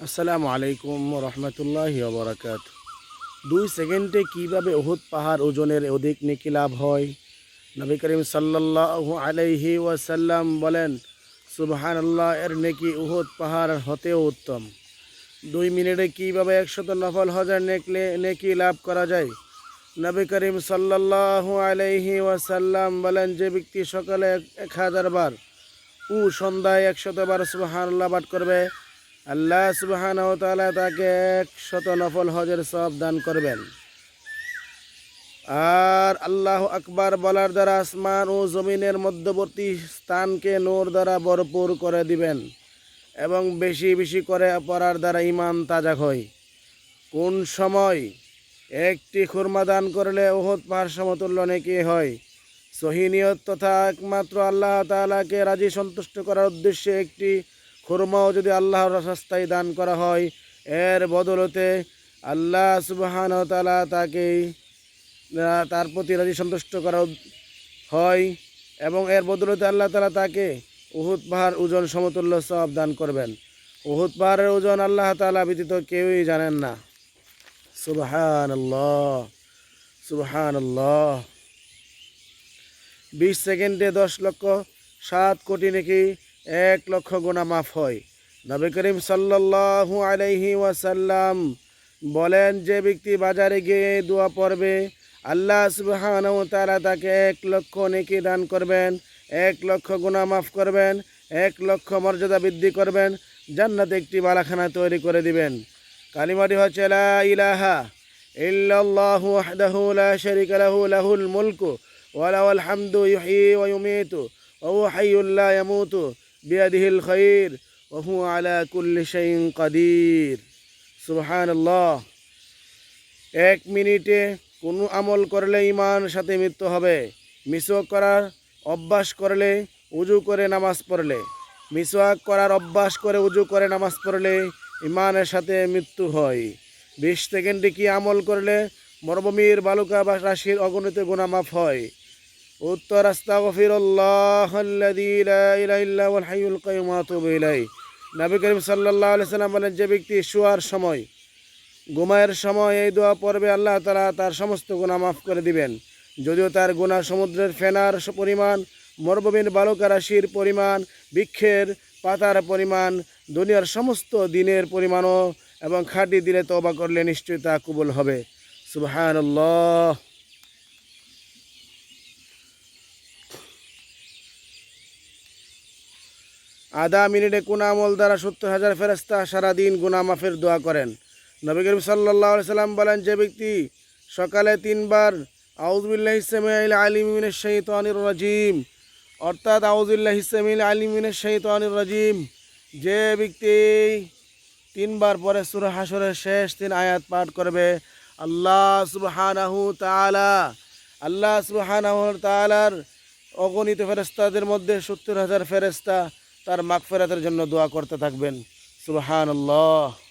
আসসালামু আলাইকুম রহমতুল্লাহ বরাকাত দুই সেকেন্ডে কীভাবে ওহুদ পাহাড় ওজনের অধিক নেকি লাভ হয়? নবী করিম সাল্লাল্লাহু আলাইহি ওয়াসাল্লাম বলেন সুবহান আল্লাহ এর নেকি উহুদ পাহাড় হতেও উত্তম। দুই মিনিটে কীভাবে একশত নফল হাজার নেকলে নেকি লাভ করা যায়? নবী করিম সাল্লাল্লাহু আলাইহি ওয়াসাল্লাম বলেন, যে ব্যক্তি সকালে এক- হাজার বার ও সন্ধ্যায় একশত বার সুবহান আল্লাহ পাঠ করবে আল্লাহ সুবহান তাআলা তাকে একশত নফল হজের সব দান করবেন। আর আল্লাহ আকবার বলার দ্বারা আসমান ও জমিনের মধ্যবর্তী স্থানকে নূর দ্বারা ভরপুর করে দিবেন এবং বেশি বেশি করে পড়ার দ্বারা ইমান তাজা হয়। কোন সময় একটি খুরমা দান করলে ওহদ পাহাড় সমতুল্য নাকি হয় সহিনিয়ত তথা একমাত্র আল্লাহ তাআলাকে রাজি সন্তুষ্ট করার উদ্দেশ্যে একটি খুরমাও যদি আল্লাহর রাস্তায় দান করা হয়, এর বদলতে আল্লাহ সুবহান তাআলা তাকে তার প্রতি রাজি সন্তুষ্ট করা হয় এবং এর বদলতে আল্লাহ তালা তাকে উহুদ পাহাড় ওজন সমতুল্য সব দান করবেন। উহুদ পাহাড়ের ওজন আল্লাহ তাআলা ব্যতীত কেউই জানেন না। সুবহান আল্লাহ সুবহান আল্লাহ বিশ সেকেন্ডে দশ লক্ষ সাত কোটি নাকি এক লক্ষ গুণা মাফ হয়। নবী করিম সাল্লাল্লাহু আলাইহি ওয়াসাল্লাম বলেন, যে ব্যক্তি বাজারে গিয়ে দোয়া পড়বে, আল্লাহ সুবহানাহু ওয়া তাআলা তাকে এক লক্ষ নেকি দান করবেন, এক লক্ষ গুণা মাফ করবেন, এক লক্ষ মর্যাদা বৃদ্ধি করবেন, জান্নাতে একটি বালাখানা তৈরি করে দিবেন। কালিমাটি হচ্ছে, লা ইলাহা ইল্লাল্লাহু লাহুল মুলকু ওয়া হামদু ইহয়ি ওয়া ইউমীতু, ওয়া হুয়া বিয়াদিহিল খায়র ওয়া হুয়া আলা কুল্লি শাইইন কাদির। সুবহানাল্লাহ। এক মিনিটে কোনো আমল করলে ইমান সাথে মৃত্যু হবে। মিসওয়াক করার অভ্যাস করলে উজু করে নামাজ পড়লে। মিসওয়াক করার অভ্যাস করে উজু করে নামাজ পড়লে ইমানের সাথে মৃত্যু হয়। বিশ সেকেন্ডে কি আমল করলে মরুভূমির বালুকা বা রাশির অগণিত গুণামাফ হয়? উত্তর, আস্তাগফিরুল্লাহ আল্লাযী লা ইলাহা ইল্লা হুয়াল হাইয়ুল কাইয়্যুম ওয়া নবী করিম আলাইহি সাল্লাম বলেন, যে ব্যক্তি শোয়ার সময় ঘুমায়ের সময় এই দোয়া পড়বে, আল্লাহ তাআলা তার সমস্ত গুণা মাফ করে দিবেন। যদিও তার গুনাহ সমুদ্রের ফেনার পরিমাণ, মরুভূমির বালুকা রাশির পরিমাণ, বৃক্ষের পাতার পরিমাণ, দুনিয়ার সমস্ত দিনের পরিমাণও এবং খাঁটি দিলে তবা করলে নিশ্চয়ই তা কবুল হবে। সুবহানাল্লাহ। আধা মিনিটে কোন আমল দ্বারা সত্তর হাজার ফেরস্তা সারাদিন গুনাহ মাফের দোয়া করেন। নবী করিম সাল্লাহ সাল্লাম বলেন, যে ব্যক্তি সকালে তিনবার আউজবিল্লাহ ইসলামিল আলিমিনের শৈতানির রাজিম, অর্থাৎ আউজুল্লাহ ইসলামিল আলিমিনের শৈতানির রাজিম, যে ব্যক্তি তিনবার পরে সুরা হাসরের শেষ তিন আয়াত পাঠ করবে, আল্লাহ সুবহানাহু তাআলা, আল্লাহ সুবহানাহু তাআলার অগণিত ফেরেস্তাদের মধ্যে সত্তর হাজার ফেরেস্তা তার মাগফেরাতের জন্য দোয়া করতে থাকবেন। সুবহানাল্লাহ।